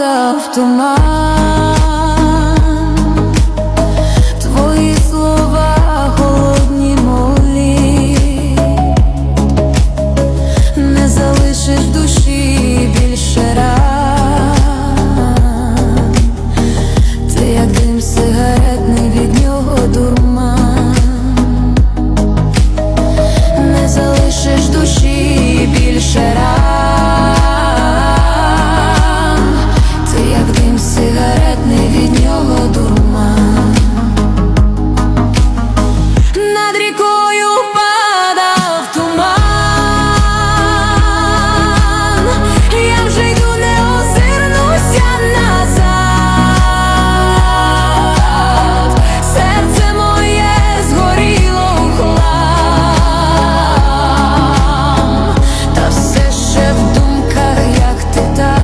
падав туман, твої слова холодні молі, не залишиш душі більше ран, ти як дим сигарет. Madrid.